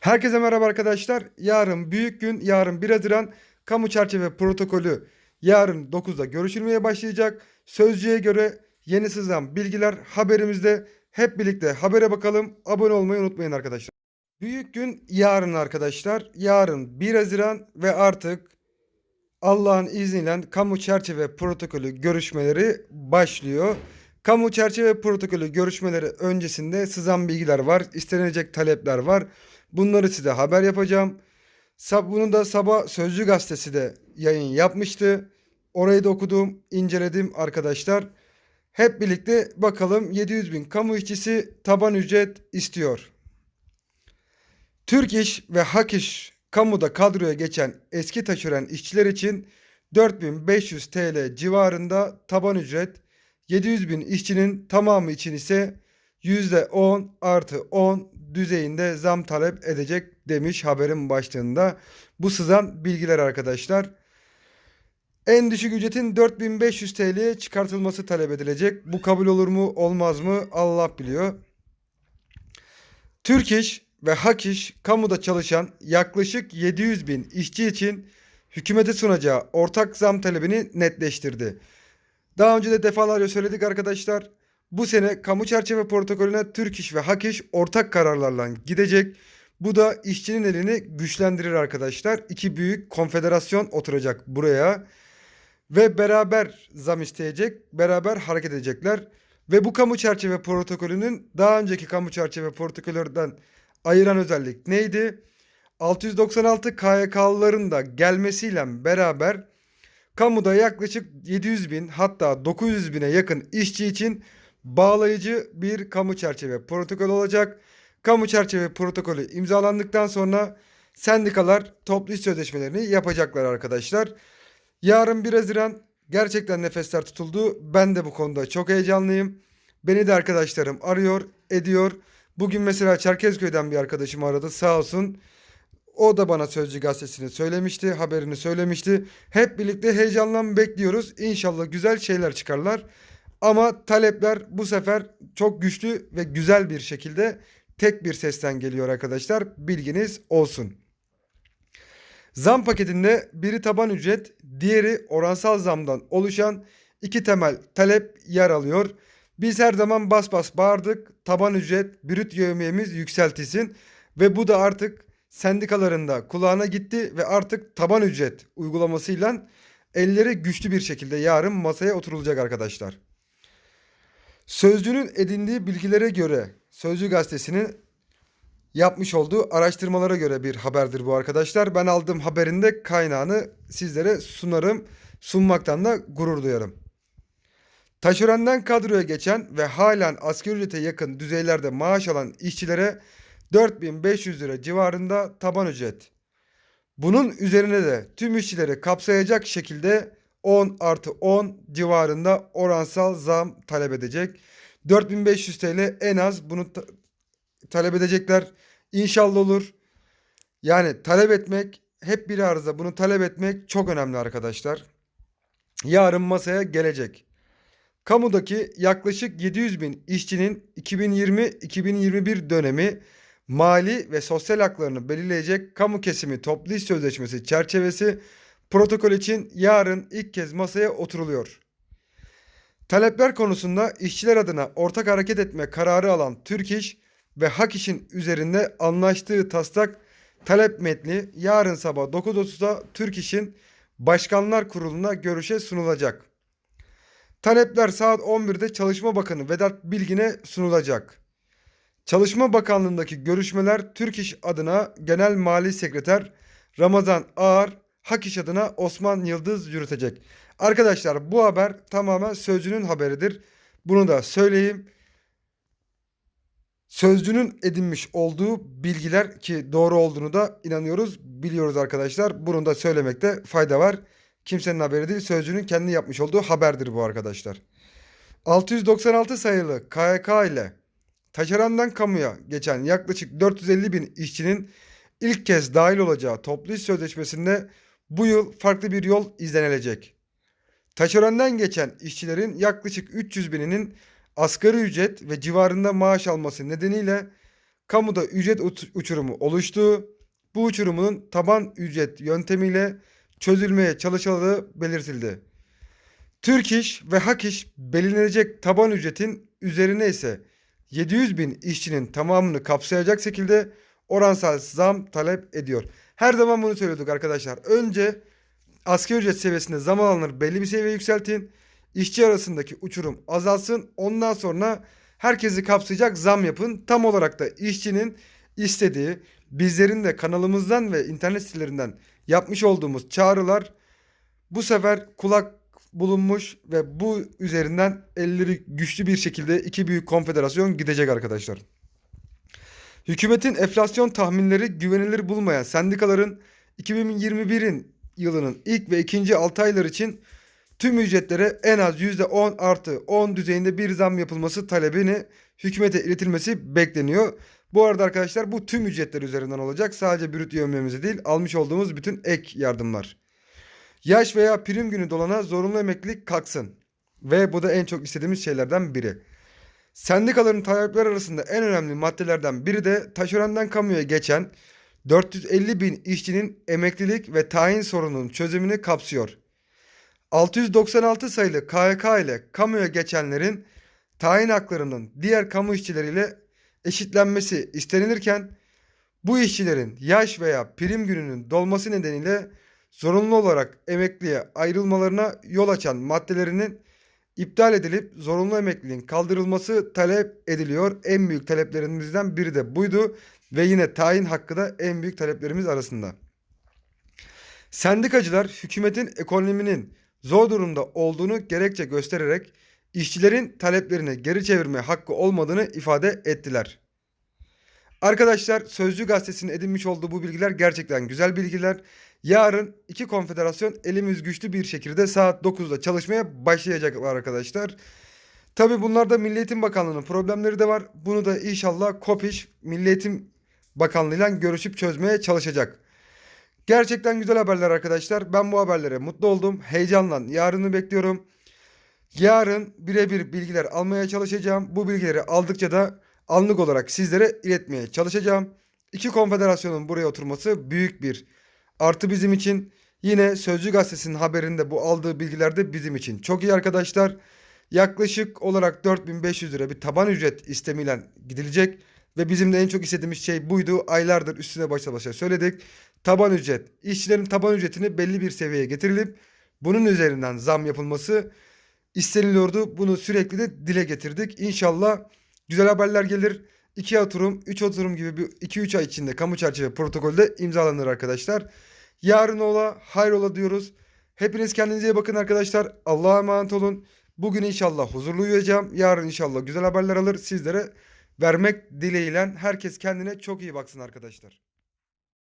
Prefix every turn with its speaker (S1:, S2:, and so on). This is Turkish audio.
S1: Herkese merhaba arkadaşlar. Yarın büyük gün. Yarın 1 Haziran kamu çerçeve protokolü yarın 9'da görüşülmeye başlayacak. Sözcüye göre yeni sızan bilgiler haberimizde. Hep birlikte habere bakalım. Abone olmayı unutmayın arkadaşlar. Büyük gün yarın arkadaşlar. Yarın 1 Haziran ve artık Allah'ın izniyle kamu çerçeve protokolü görüşmeleri başlıyor. Kamu çerçeve protokolü görüşmeleri öncesinde sızan bilgiler var, istenecek talepler var. Bunları size haber yapacağım. Bunu da sabah Sözcü gazetesi de yayın yapmıştı. Orayı da okudum, inceledim arkadaşlar. Hep birlikte bakalım 700 bin kamu işçisi taban ücret istiyor. Türk İş ve Hak İş kamuda kadroya geçen eski taşeron işçiler için 4500 TL civarında taban ücret, 700 bin işçinin tamamı için ise %10 artı 10 düzeyinde zam talep edecek demiş haberin başlığında. Bu sızan bilgiler arkadaşlar. En düşük ücretin 4500 TL'ye çıkartılması talep edilecek. Bu kabul olur mu olmaz mı Allah biliyor. Türk İş ve Hak İş kamuda çalışan yaklaşık 700 bin işçi için hükümete sunacağı ortak zam talebini netleştirdi. Daha önce de defalarca söyledik arkadaşlar. Bu sene kamu çerçeve protokolüne Türk İş ve Hak İş ortak kararlarla gidecek. Bu da işçinin elini güçlendirir arkadaşlar. İki büyük konfederasyon oturacak buraya ve beraber zam isteyecek, beraber hareket edecekler. Ve bu kamu çerçeve protokolünün daha önceki kamu çerçeve protokollerden ayıran özellik neydi? 696 KYK'lıların da gelmesiyle beraber kamuda yaklaşık 700 bin hatta 900 bine yakın işçi için bağlayıcı bir kamu çerçeve protokol olacak. Kamu çerçeve protokolü imzalandıktan sonra sendikalar toplu iş sözleşmelerini yapacaklar arkadaşlar. Yarın 1 Haziran gerçekten nefesler tutuldu. Ben de bu konuda çok heyecanlıyım. Beni de arkadaşlarım arıyor, ediyor. Bugün mesela Çerkezköy'den bir arkadaşım aradı sağ olsun. O da bana Sözcü gazetesini söylemişti, haberini söylemişti. Hep birlikte heyecanla bekliyoruz. İnşallah güzel şeyler çıkarlar. Ama talepler bu sefer çok güçlü ve güzel bir şekilde tek bir sesten geliyor arkadaşlar. Bilginiz olsun. Zam paketinde biri taban ücret, diğeri oransal zamdan oluşan iki temel talep yer alıyor. Biz her zaman bas bas bağırdık. Taban ücret, brüt yevmiyemiz yükseltilsin ve bu da artık sendikalarında kulağına gitti ve artık taban ücret uygulamasıyla elleri güçlü bir şekilde yarın masaya oturulacak arkadaşlar. Sözcünün edindiği bilgilere göre Sözcü gazetesinin yapmış olduğu araştırmalara göre bir haberdir bu arkadaşlar. Ben aldığım haberin de kaynağını sizlere sunarım. Sunmaktan da gurur duyarım. Taşerondan kadroya geçen ve halen asgari ücrete yakın düzeylerde maaş alan işçilere 4500 lira civarında taban ücret. Bunun üzerine de tüm işçileri kapsayacak şekilde 10 artı 10 civarında oransal zam talep edecek. 4500 TL en az bunu ta- talep edecekler. İnşallah olur. Yani talep etmek hep bir arıza. Bunu talep etmek çok önemli arkadaşlar. Yarın masaya gelecek. Kamudaki yaklaşık 700 bin işçinin 2020-2021 dönemi mali ve sosyal haklarını belirleyecek kamu kesimi toplu iş sözleşmesi çerçevesi protokol için yarın ilk kez masaya oturuluyor. Talepler konusunda işçiler adına ortak hareket etme kararı alan Türk İş ve Hak İş'in üzerinde anlaştığı taslak talep metni yarın sabah 9.30'da Türk İş'in Başkanlar Kurulu'na görüşe sunulacak. Talepler saat 11'de Çalışma Bakanı Vedat Bilgin'e sunulacak. Çalışma Bakanlığı'ndaki görüşmeler Türk İş adına Genel Mali Sekreter Ramazan Ağar, Hak İş adına Osman Yıldız yürütecek. Arkadaşlar bu haber tamamen Sözcü'nün haberidir. Bunu da söyleyeyim. Sözcünün edinmiş olduğu bilgiler ki doğru olduğunu da inanıyoruz, biliyoruz arkadaşlar. Bunu da söylemekte fayda var. Kimsenin haberi değil, Sözcünün kendi yapmış olduğu haberdir bu arkadaşlar. 696 sayılı KYK ile taşerondan kamuya geçen yaklaşık 450 bin işçinin ilk kez dahil olacağı toplu iş sözleşmesinde bu yıl farklı bir yol izlenilecek. Taşerondan geçen işçilerin yaklaşık 300 bininin asgari ücret ve civarında maaş alması nedeniyle kamuda ücret uç- uçurumu oluştu. Bu uçurumun taban ücret yöntemiyle çözülmeye çalışıldığı belirtildi. Türk İş ve Hak İş belirlenecek taban ücretin üzerine ise 700 bin işçinin tamamını kapsayacak şekilde oransal zam talep ediyor. Her zaman bunu söylüyorduk arkadaşlar. Önce asgari ücret seviyesinde zam alınır belli bir seviyeye yükseltin. İşçi arasındaki uçurum azalsın. Ondan sonra herkesi kapsayacak zam yapın. Tam olarak da işçinin istediği bizlerin de kanalımızdan ve internet sitelerinden yapmış olduğumuz çağrılar bu sefer kulak bulunmuş ve bu üzerinden elleri güçlü bir şekilde iki büyük konfederasyon gidecek arkadaşlar. Hükümetin enflasyon tahminleri güvenilir bulmayan sendikaların 2021'in yılının ilk ve ikinci 6 aylar için tüm ücretlere en az %10 artı 10 düzeyinde bir zam yapılması talebini hükümete iletilmesi bekleniyor. Bu arada arkadaşlar bu tüm ücretler üzerinden olacak. Sadece brüt yövmemizi değil almış olduğumuz bütün ek yardımlar. Yaş veya prim günü dolana zorunlu emeklilik kalksın. Ve bu da en çok istediğimiz şeylerden biri. Sendikaların talepleri arasında en önemli maddelerden biri de taşerenden kamuya geçen 450 bin işçinin emeklilik ve tayin sorununun çözümünü kapsıyor. 696 sayılı KHK ile kamuya geçenlerin tayin haklarının diğer kamu işçileriyle eşitlenmesi istenilirken bu işçilerin yaş veya prim gününün dolması nedeniyle zorunlu olarak emekliye ayrılmalarına yol açan maddelerinin iptal edilip zorunlu emekliliğin kaldırılması talep ediliyor. En büyük taleplerimizden biri de buydu ve yine tayin hakkı da en büyük taleplerimiz arasında. Sendikacılar hükümetin ekonominin zor durumda olduğunu gerekçe göstererek işçilerin taleplerini geri çevirme hakkı olmadığını ifade ettiler. Arkadaşlar Sözcü gazetesinin edinmiş olduğu bu bilgiler gerçekten güzel bilgiler. Yarın iki konfederasyon elimiz güçlü bir şekilde saat 9'da çalışmaya başlayacaklar arkadaşlar. Tabi bunlarda Milli Eğitim Bakanlığı'nın problemleri de var. Bunu da inşallah KOPİŞ Milli Eğitim Bakanlığı'yla görüşüp çözmeye çalışacak. Gerçekten güzel haberler arkadaşlar. Ben bu haberlere mutlu oldum. Heyecanla yarını bekliyorum. Yarın birebir bilgiler almaya çalışacağım. Bu bilgileri aldıkça da anlık olarak sizlere iletmeye çalışacağım. İki konfederasyonun buraya oturması büyük bir artı bizim için. Yine Sözcü Gazetesi'nin haberinde bu aldığı bilgiler de bizim için çok iyi arkadaşlar. Yaklaşık olarak 4500 lira bir taban ücret istemiyle gidilecek. Ve bizim de en çok istediğimiz şey buydu. Aylardır üstüne başa başa söyledik. Taban ücret. İşçilerin taban ücretini belli bir seviyeye getirilip bunun üzerinden zam yapılması isteniliyordu. Bunu sürekli de dile getirdik. İnşallah güzel haberler gelir. 2 oturum, 3 oturum gibi bir 2-3 ay içinde kamu çerçeve protokolde imzalanır arkadaşlar. Yarın ola, hayrola diyoruz. Hepiniz kendinize iyi bakın arkadaşlar. Allah'a emanet olun. Bugün inşallah huzurlu uyuyacağım. Yarın inşallah güzel haberler alır sizlere vermek dileğiyle herkes kendine çok iyi baksın arkadaşlar.